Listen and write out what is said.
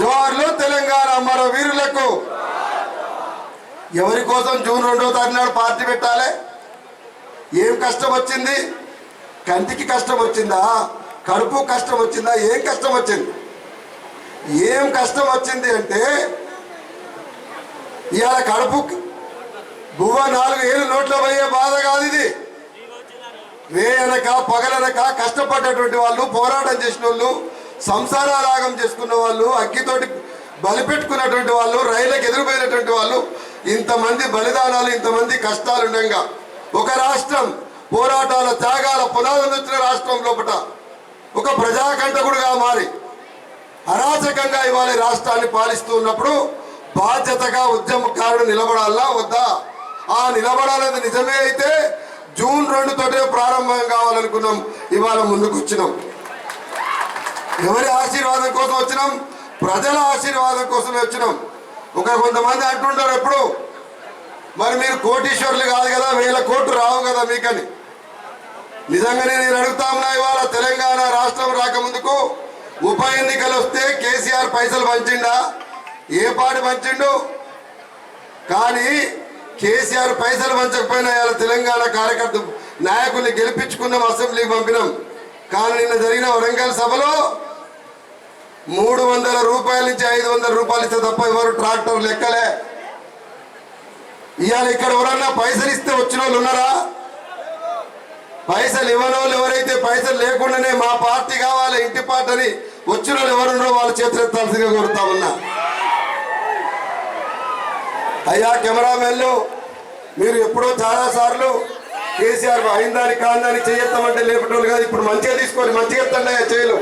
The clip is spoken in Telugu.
జోహార్లు తెలంగాణ అమర వీరులకు. ఎవరి కోసం జూన్ రెండో తారీఖు నాడు పార్టీ పెట్టాలి? ఏం కష్టం వచ్చింది? కంటికి కష్టం వచ్చిందా? కడుపు కష్టం వచ్చిందా? ఏం కష్టం వచ్చింది? ఏం కష్టం వచ్చింది అంటే ఇవాళ కడుపు బువ్వ నాలుగు ఏళ్ళు నోట్లో పోయే బాధ కాదు ఇది. వేయనక పగలనక కష్టపడ్డటువంటి వాళ్ళు పోరాటం చేసిన వాళ్ళు సంసారారాగం చేసుకున్న వాళ్ళు అగ్గితోటి బలిపెట్టుకున్నటువంటి వాళ్ళు రైళ్ళకి ఎదురుపోయినటువంటి వాళ్ళు ఇంతమంది బలిదానాలు ఇంతమంది కష్టాలు ఉండగా. ఒక రాష్ట్రం పోరాటాల త్యాగాల పునాదులు వచ్చిన రాష్ట్రం లోపల ఒక ప్రజాకంటకుడుగా మారి అరాచకంగా ఇవాళ రాష్ట్రాన్ని పాలిస్తూ ఉన్నప్పుడు బాధ్యతగా ఉద్యమకారుడు నిలబడాలా వద్దా? ఆ నిలబడాలనేది నిజమే అయితే జూన్ రెండు తోటే ప్రారంభం కావాలనుకున్నాం ఇవాళ ముందుకు వచ్చినాం ఎవరి ఆశీర్వాదం కోసం వచ్చినాం? ప్రజల ఆశీర్వాదం కోసమే వచ్చినాం. ఒక కొంతమంది అంటుంటారు ఎప్పుడు? మరి మీరు కోటీశ్వరులు కాదు కదా వేల కోట్లు రావు కదా మీకని. నిజంగానే నేను అడుగుతా ఉన్నా ఇవాళ తెలంగాణ రాష్ట్రం రాకముందుకు ఉప ఎన్నికలు వస్తే కేసీఆర్ పైసలు పంచిండా? ఏ పాటి పంచిండు? కానీ కేసీఆర్ పైసలు పంచకపోయినా ఇవాళ తెలంగాణ కార్యకర్త నాయకుల్ని గెలిపించుకున్నాం అసెంబ్లీకి పంపినాం. కానీ నిన్న జరిగిన వరంగల్ సభలో మూడు వందల రూపాయల నుంచి ఐదు వందల రూపాయలు ఇస్తే తప్ప ఎవరు ట్రాక్టర్ లెక్కలే. ఇవాళ ఇక్కడ ఎవరన్నా పైసలు ఇస్తే వచ్చిన వాళ్ళు ఉన్నారా? పైసలు ఇవ్వని వాళ్ళు ఎవరైతే పైసలు లేకుండానే మా పార్టీ కావాలి ఇంటి పార్టీ అని వచ్చిన వాళ్ళు ఎవరున్నారో వాళ్ళ చేతులెత్తాల్సిందిగా కోరుతా ఉన్నా. అయ్యా కెమెరామెన్లు మీరు ఎప్పుడో చాలా సార్లు కేసీఆర్ అయిందాని కాందాని చేయొత్తామంటే లేపటోళ్ళు కాదు ఇప్పుడు మంచిగా తీసుకోండి మంచిగా ఎత్తండి అయ్యా చేయలు.